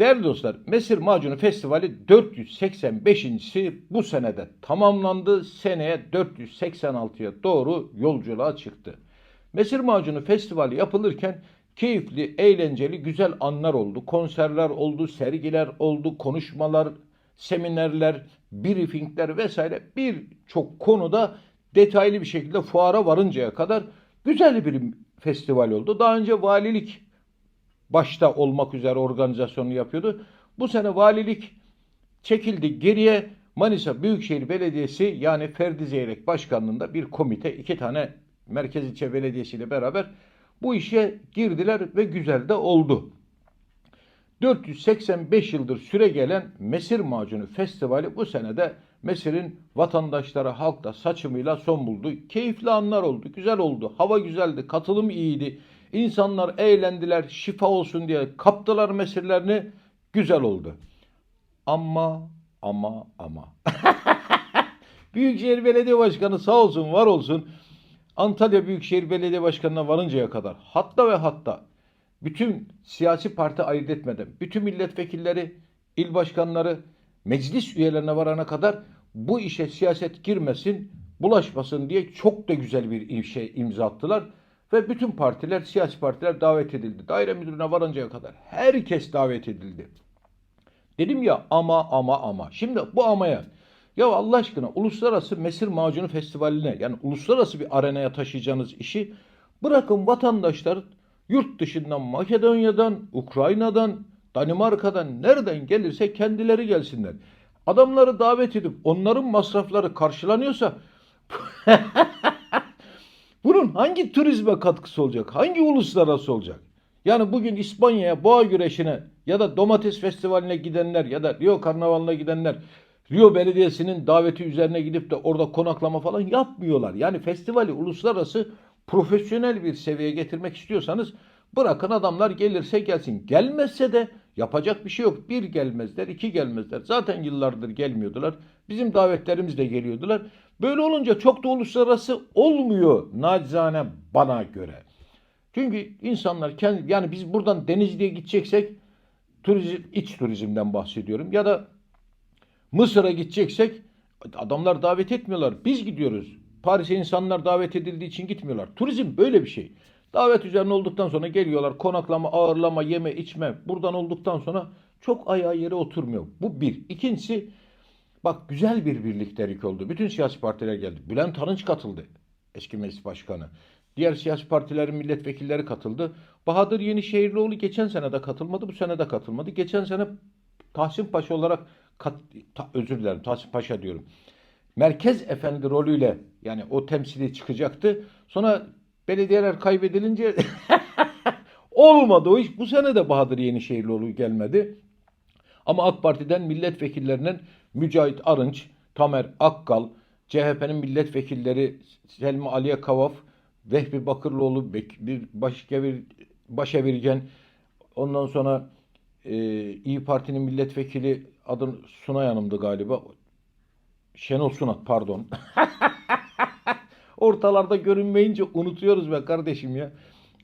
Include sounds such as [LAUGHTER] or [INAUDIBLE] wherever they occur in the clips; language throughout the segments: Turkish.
Değerli dostlar, Mesir Macunu Festivali 485.si bu senede tamamlandı. Seneye 486'ya doğru yolculuğa çıktı. Mesir Macunu Festivali yapılırken keyifli, eğlenceli, güzel anlar oldu. Konserler oldu, sergiler oldu, konuşmalar, seminerler, briefingler vesaire birçok konuda detaylı bir şekilde fuara varıncaya kadar güzel bir festival oldu. Daha önce valilik başta olmak üzere organizasyonu yapıyordu. Bu sene valilik çekildi geriye Manisa Büyükşehir Belediyesi yani Ferdi Zeyrek Başkanlığında bir komite iki tane Merkez İlçe Belediyesi ile beraber bu işe girdiler ve güzel de oldu. 485 yıldır süre gelen Mesir Macunu Festivali bu senede Mesir'in vatandaşları halkta saçımıyla son buldu. Keyifli anlar oldu, güzel oldu. Hava güzeldi, katılım iyiydi. İnsanlar eğlendiler, şifa olsun diye kaptılar mesirlerini. Güzel oldu. Ama ama ama. [LAUGHS] Büyükşehir Belediye Başkanı sağ olsun, var olsun. Antalya Büyükşehir Belediye Başkanı'na varıncaya kadar hatta ve hatta bütün siyasi parti ayırt etmeden bütün milletvekilleri, il başkanları, meclis üyelerine varana kadar bu işe siyaset girmesin, bulaşmasın diye çok da güzel bir şey imza attılar. Ve bütün partiler, siyasi partiler davet edildi. Daire müdürüne varıncaya kadar herkes davet edildi. Dedim ya ama ama ama. Şimdi bu amaya ya Allah aşkına Uluslararası Mesir Macunu Festivali'ne yani uluslararası bir arenaya taşıyacağınız işi bırakın vatandaşlar yurt dışından Makedonya'dan, Ukrayna'dan, Danimarka'dan nereden gelirse kendileri gelsinler. Adamları davet edip onların masrafları karşılanıyorsa [LAUGHS] bunun hangi turizme katkısı olacak? Hangi uluslararası olacak? Yani bugün İspanya'ya boğa güreşine ya da domates festivaline gidenler ya da Rio Karnavalı'na gidenler Rio Belediyesi'nin daveti üzerine gidip de orada konaklama falan yapmıyorlar. Yani festivali uluslararası profesyonel bir seviyeye getirmek istiyorsanız bırakın adamlar gelirse gelsin. Gelmezse de yapacak bir şey yok. Bir gelmezler, iki gelmezler. Zaten yıllardır gelmiyordular. Bizim davetlerimiz de geliyordular. Böyle olunca çok da uluslararası olmuyor nacizane bana göre. Çünkü insanlar kendi yani biz buradan Denizli'ye gideceksek turizm iç turizmden bahsediyorum ya da Mısır'a gideceksek adamlar davet etmiyorlar. Biz gidiyoruz. Paris'e insanlar davet edildiği için gitmiyorlar. Turizm böyle bir şey. Davet üzerine olduktan sonra geliyorlar. Konaklama, ağırlama, yeme, içme. Buradan olduktan sonra çok ayağa yere oturmuyor. Bu bir. İkincisi bak güzel bir birliktelik oldu. Bütün siyasi partiler geldi. Bülent Arınç katıldı. Eski meclis başkanı. Diğer siyasi partilerin milletvekilleri katıldı. Bahadır Yenişehirlioğlu geçen sene de katılmadı. Bu sene de katılmadı. Geçen sene Tahsin Paşa olarak kat, ta, özür dilerim Tahsin Paşa diyorum. Merkez efendi rolüyle yani o temsili çıkacaktı. Sonra belediyeler kaybedilince [LAUGHS] olmadı o iş. Bu sene de Bahadır Yenişehirlioğlu gelmedi. Ama AK Parti'den milletvekillerinden Mücahit Arınç, Tamer Akkal, CHP'nin milletvekilleri Selmi Aliye Kavaf, Vehbi Bakırlıoğlu, bir başgevir, başevirgen, ondan sonra e, İyi Parti'nin milletvekili adın Sunay Hanım'dı galiba. Şenol Sunat pardon. [LAUGHS] Ortalarda görünmeyince unutuyoruz be kardeşim ya.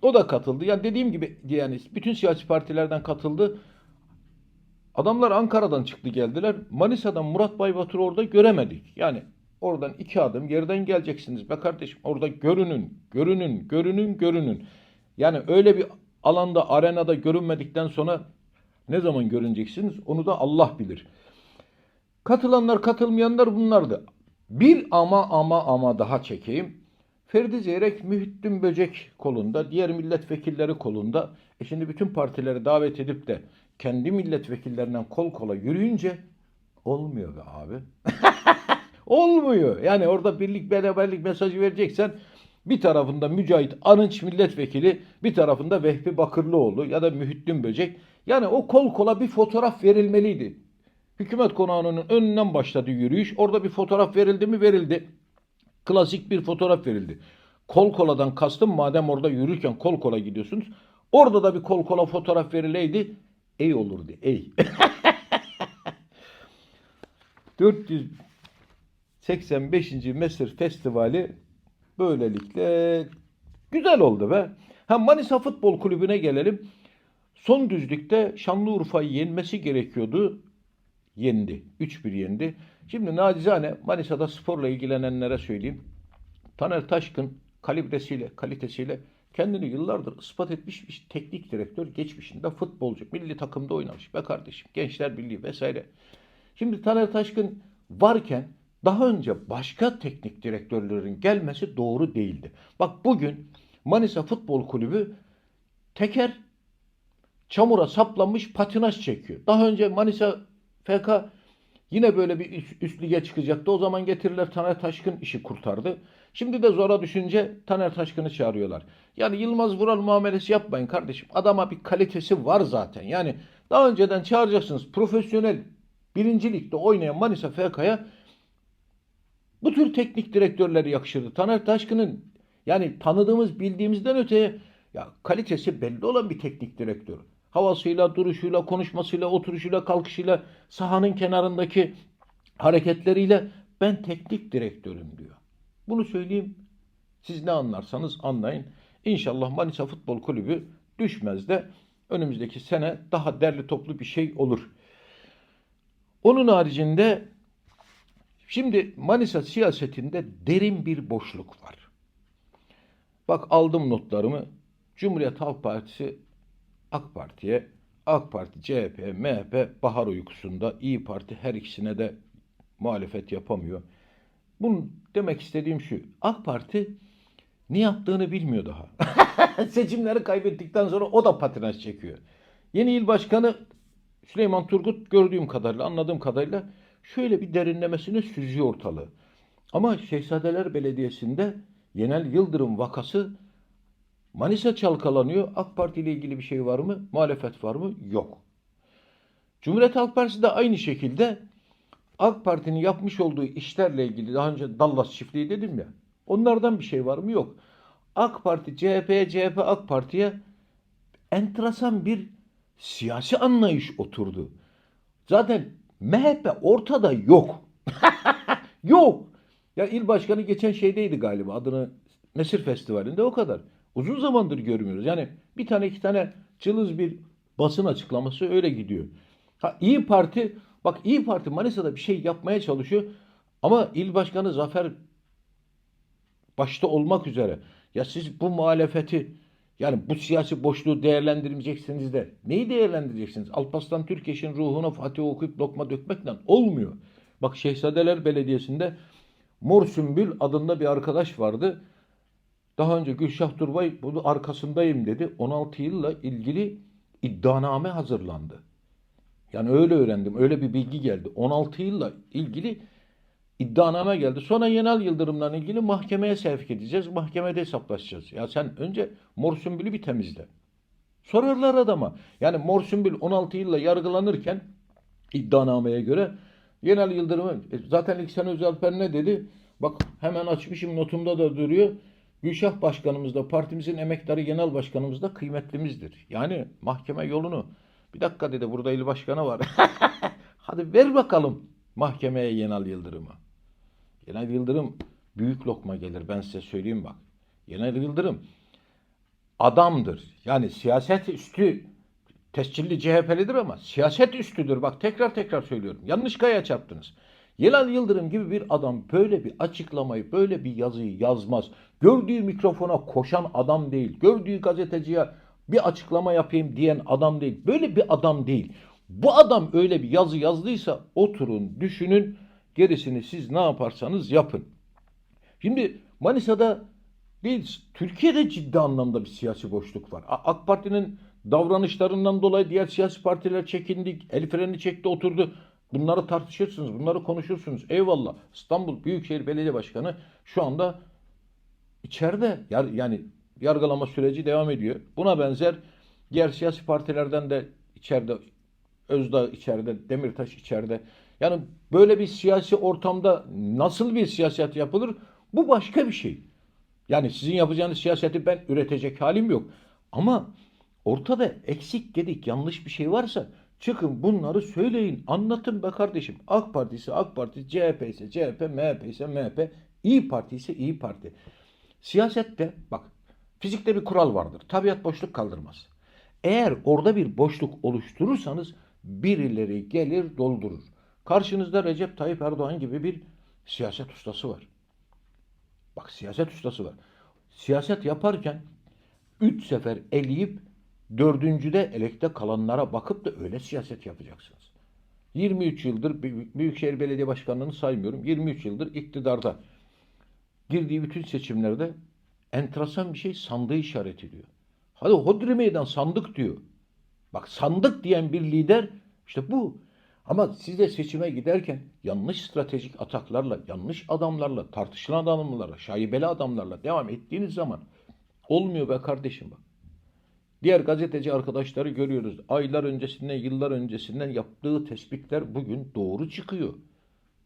O da katıldı. Yani dediğim gibi yani bütün siyasi partilerden katıldı. Adamlar Ankara'dan çıktı geldiler. Manisa'dan Murat Baybatur'u orada göremedik. Yani oradan iki adım yerden geleceksiniz be kardeşim. Orada görünün, görünün, görünün, görünün. Yani öyle bir alanda, arenada görünmedikten sonra ne zaman görüneceksiniz onu da Allah bilir. Katılanlar, katılmayanlar bunlardı. Bir ama ama ama daha çekeyim. Ferdi Zeyrek Mühittin Böcek kolunda, diğer milletvekilleri kolunda. E şimdi bütün partileri davet edip de kendi milletvekillerinden kol kola yürüyünce olmuyor be abi. [LAUGHS] olmuyor. Yani orada birlik beraberlik mesajı vereceksen bir tarafında Mücahit Arınç milletvekili, bir tarafında Vehbi Bakırlıoğlu ya da Mühittin Böcek. Yani o kol kola bir fotoğraf verilmeliydi. Hükümet konağının önünden başladı yürüyüş. Orada bir fotoğraf verildi mi? Verildi. Klasik bir fotoğraf verildi. Kol koladan kastım madem orada yürürken kol kola gidiyorsunuz. Orada da bir kol kola fotoğraf verileydi. Ey olurdu ey. [LAUGHS] 485. Mesir Festivali böylelikle güzel oldu be. Ha Manisa Futbol Kulübü'ne gelelim. Son düzlükte Şanlıurfa'yı yenmesi gerekiyordu. Yendi. 3-1 yendi. Şimdi nacizane Manisa'da sporla ilgilenenlere söyleyeyim. Taner Taşkın kalibresiyle, kalitesiyle kendini yıllardır ispat etmiş bir teknik direktör geçmişinde futbolcu, milli takımda oynamış be kardeşim. Gençler Birliği vesaire. Şimdi Taner Taşkın varken daha önce başka teknik direktörlerin gelmesi doğru değildi. Bak bugün Manisa Futbol Kulübü teker çamura saplanmış patinaj çekiyor. Daha önce Manisa FK yine böyle bir üst, üst lige çıkacaktı. O zaman getirirler Taner Taşkın işi kurtardı. Şimdi de zora düşünce Taner Taşkın'ı çağırıyorlar. Yani Yılmaz Vural muamelesi yapmayın kardeşim. Adama bir kalitesi var zaten. Yani daha önceden çağıracaksınız profesyonel birinci ligde oynayan Manisa FK'ya bu tür teknik direktörleri yakışırdı. Taner Taşkın'ın yani tanıdığımız bildiğimizden öteye ya kalitesi belli olan bir teknik direktör. Havasıyla, duruşuyla, konuşmasıyla, oturuşuyla, kalkışıyla, sahanın kenarındaki hareketleriyle ben teknik direktörüm diyor. Bunu söyleyeyim. Siz ne anlarsanız anlayın. İnşallah Manisa Futbol Kulübü düşmez de önümüzdeki sene daha derli toplu bir şey olur. Onun haricinde şimdi Manisa siyasetinde derin bir boşluk var. Bak aldım notlarımı. Cumhuriyet Halk Partisi AK Parti'ye, AK Parti, CHP, MHP bahar uykusunda, İyi Parti her ikisine de muhalefet yapamıyor. Bunu demek istediğim şu. AK Parti ne yaptığını bilmiyor daha. [LAUGHS] Seçimleri kaybettikten sonra o da patinaj çekiyor. Yeni il başkanı Süleyman Turgut gördüğüm kadarıyla, anladığım kadarıyla şöyle bir derinlemesine süzüyor ortalığı. Ama Şehzadeler Belediyesi'nde Yenel Yıldırım vakası Manisa çalkalanıyor. AK Parti ile ilgili bir şey var mı? Muhalefet var mı? Yok. Cumhuriyet Halk Partisi de aynı şekilde AK Parti'nin yapmış olduğu işlerle ilgili daha önce Dallas çiftliği dedim ya. Onlardan bir şey var mı? Yok. AK Parti, CHP, CHP AK Parti'ye enteresan bir siyasi anlayış oturdu. Zaten MHP ortada yok. [LAUGHS] yok. Ya il başkanı geçen şeydeydi galiba adını Mesir Festivali'nde o kadar. Uzun zamandır görmüyoruz. Yani bir tane iki tane cılız bir basın açıklaması öyle gidiyor. Ha İyi Parti bak İyi Parti Manisa'da bir şey yapmaya çalışıyor ama il başkanı Zafer başta olmak üzere ya siz bu muhalefeti yani bu siyasi boşluğu değerlendirmeyeceksiniz de neyi değerlendireceksiniz? Alparslan Türkeş'in ruhuna Fatih okuyup lokma dökmekle olmuyor. Bak Şehzadeler Belediyesi'nde Mor Sümbül adında bir arkadaş vardı. Daha önce Gülşah Turbay bunu arkasındayım dedi. 16 yılla ilgili iddianame hazırlandı. Yani öyle öğrendim. Öyle bir bilgi geldi. 16 yılla ilgili iddianame geldi. Sonra Yenal Yıldırım'la ilgili mahkemeye sevk edeceğiz. Mahkemede hesaplaşacağız. Ya sen önce Mor bir temizle. Sorarlar adama. Yani Mor Sümbül 16 yılla yargılanırken iddianameye göre Yenal Yıldırım'ın e, zaten İhsan Özalper ne dedi? Bak hemen açmışım notumda da duruyor. Gülşah Başkanımız da partimizin emektarı genel başkanımız da kıymetlimizdir. Yani mahkeme yolunu bir dakika dedi burada il başkanı var. [LAUGHS] Hadi ver bakalım mahkemeye Yenal Yıldırım'ı. Yenal Yıldırım büyük lokma gelir ben size söyleyeyim bak. Yenal Yıldırım adamdır. Yani siyaset üstü tescilli CHP'lidir ama siyaset üstüdür. Bak tekrar tekrar söylüyorum. Yanlış kaya çarptınız. Yenal Yıldırım gibi bir adam böyle bir açıklamayı, böyle bir yazıyı yazmaz. Gördüğü mikrofona koşan adam değil. Gördüğü gazeteciye bir açıklama yapayım diyen adam değil. Böyle bir adam değil. Bu adam öyle bir yazı yazdıysa oturun, düşünün, gerisini siz ne yaparsanız yapın. Şimdi Manisa'da değil, Türkiye'de ciddi anlamda bir siyasi boşluk var. AK Parti'nin davranışlarından dolayı diğer siyasi partiler çekindik, el freni çekti oturdu. Bunları tartışırsınız, bunları konuşursunuz. Eyvallah. İstanbul Büyükşehir Belediye Başkanı şu anda içeride. Yani yargılama süreci devam ediyor. Buna benzer diğer siyasi partilerden de içeride Özdağ içeride, Demirtaş içeride. Yani böyle bir siyasi ortamda nasıl bir siyaset yapılır? Bu başka bir şey. Yani sizin yapacağınız siyaseti ben üretecek halim yok. Ama ortada eksik gedik yanlış bir şey varsa çıkın bunları söyleyin. Anlatın be kardeşim. AK Parti ise AK Parti, CHP ise CHP, MHP ise MHP, İyi Parti ise İyi Parti. Siyasette bak fizikte bir kural vardır. Tabiat boşluk kaldırmaz. Eğer orada bir boşluk oluşturursanız birileri gelir doldurur. Karşınızda Recep Tayyip Erdoğan gibi bir siyaset ustası var. Bak siyaset ustası var. Siyaset yaparken üç sefer eleyip dördüncüde elekte kalanlara bakıp da öyle siyaset yapacaksınız. 23 yıldır Büyük- Büyükşehir Belediye Başkanlığı'nı saymıyorum. 23 yıldır iktidarda girdiği bütün seçimlerde enteresan bir şey sandığı işaret ediyor. Hadi hodri meydan sandık diyor. Bak sandık diyen bir lider işte bu. Ama siz de seçime giderken yanlış stratejik ataklarla, yanlış adamlarla, tartışılan adamlarla, şaibeli adamlarla devam ettiğiniz zaman olmuyor be kardeşim bak. Diğer gazeteci arkadaşları görüyoruz. Aylar öncesinden, yıllar öncesinden yaptığı tespitler bugün doğru çıkıyor.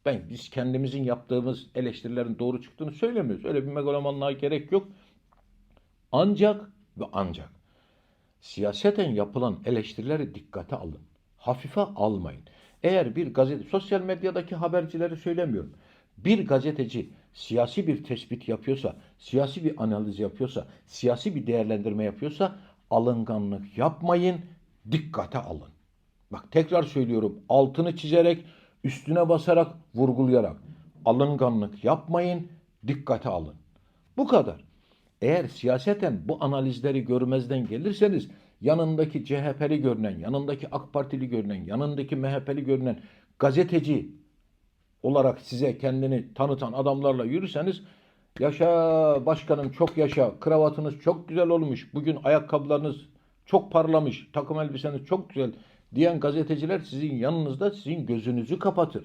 Ben biz kendimizin yaptığımız eleştirilerin doğru çıktığını söylemiyoruz. Öyle bir megalomanlığa gerek yok. Ancak ve ancak siyaseten yapılan eleştirileri dikkate alın. Hafife almayın. Eğer bir gazete, sosyal medyadaki habercileri söylemiyorum. Bir gazeteci siyasi bir tespit yapıyorsa, siyasi bir analiz yapıyorsa, siyasi bir değerlendirme yapıyorsa alınganlık yapmayın, dikkate alın. Bak tekrar söylüyorum altını çizerek, üstüne basarak, vurgulayarak. Alınganlık yapmayın, dikkate alın. Bu kadar. Eğer siyaseten bu analizleri görmezden gelirseniz yanındaki CHP'li görünen, yanındaki AK Partili görünen, yanındaki MHP'li görünen gazeteci olarak size kendini tanıtan adamlarla yürürseniz yaşa başkanım çok yaşa, kravatınız çok güzel olmuş, bugün ayakkabılarınız çok parlamış, takım elbiseniz çok güzel diyen gazeteciler sizin yanınızda sizin gözünüzü kapatır.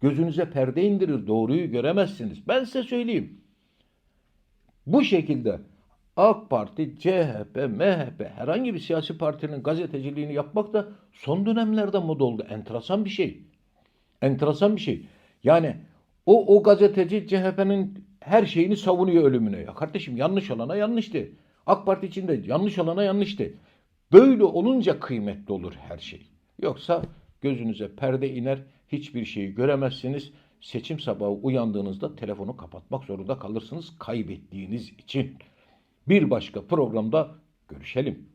Gözünüze perde indirir, doğruyu göremezsiniz. Ben size söyleyeyim. Bu şekilde AK Parti, CHP, MHP herhangi bir siyasi partinin gazeteciliğini yapmak da son dönemlerde moda oldu. Enteresan bir şey. Enteresan bir şey. Yani o o gazeteci CHP'nin her şeyini savunuyor ölümüne. Ya kardeşim yanlış olana yanlıştı. AK Parti içinde yanlış olana yanlıştı. Böyle olunca kıymetli olur her şey. Yoksa gözünüze perde iner, hiçbir şeyi göremezsiniz. Seçim sabahı uyandığınızda telefonu kapatmak zorunda kalırsınız kaybettiğiniz için. Bir başka programda görüşelim.